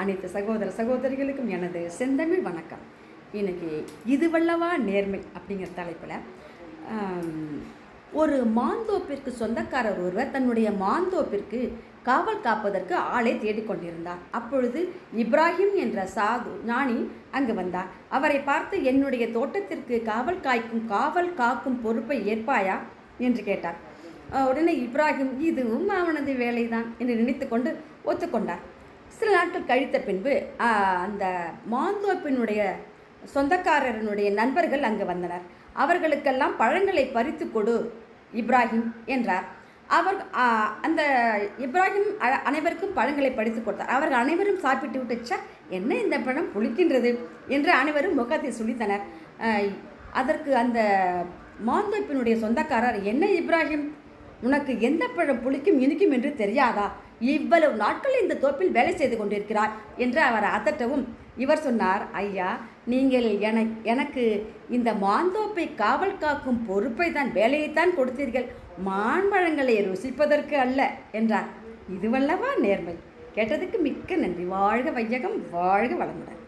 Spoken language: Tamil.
அனைத்து சகோதர சகோதரிகளுக்கும் எனது செந்தமிழ் வணக்கம். இன்னைக்கு இதுவல்லவா நேர்மை அப்படிங்கிற தலைப்பில் ஒரு மாந்தோப்பிற்கு சொந்தக்காரர் ஒருவர் தன்னுடைய மாந்தோப்பிற்கு காவல் காப்பதற்கு ஆளை தேடிக்கொண்டிருந்தார் அப்பொழுது இப்ராஹிம் என்ற சாது ஞானி அங்கு வந்தார். அவரை பார்த்து என்னுடைய தோட்டத்திற்கு காவல் காய்க்கும் காவல் காக்கும் பொறுப்பை ஏற்பாயா? என்று கேட்டார். உடனே இப்ராஹிம் இதுவும் அவனது வேலைதான் என்று நினைத்துக்கொண்டு ஒத்துக்கொண்டார். சில நாட்கள் கழித்த பின்பு அந்த மாந்தோப்பினுடைய சொந்தக்காரரனுடைய நண்பர்கள் அங்கு வந்தனர். அவர்களுக்கெல்லாம் பழங்களை பறித்து கொடு இப்ராஹிம் என்றார். அவர் அந்த இப்ராஹிம் அ- அனைவருக்கும் பழங்களை பறித்து கொடுத்தார். அவர்கள் அனைவரும் சாப்பிட்டு விட்டுச்சா என்ன இந்த பழம் புளிக்கின்றது? என்று அனைவரும் முகத்தை சுழித்தனர். அதற்கு அந்த மாந்தோப்பினுடைய சொந்தக்காரர் என்ன இப்ராஹிம்? உனக்கு எந்த பழம் புளிக்கும் இனிக்கும் என்று தெரியாதா? இவ்வளவு நாட்கள் இந்த தோப்பில் வேலை செய்து கொண்டிருக்கிறார் என்று அவர் அதட்டவும் இவர் சொன்னார் ஐயா நீங்கள் என எனக்கு இந்த மாந்தோப்பை காவல் காக்கும் பொறுப்பை தான் வேலையைத்தான் கொடுத்தீர்கள். மான்பழங்களை ருசிப்பதற்கு அல்ல என்றார். இதுவல்லவா நேர்மை? கேட்டதுக்கு மிக்க நன்றி. வாழ்க வையகம் வாழ்க வளமுடன்.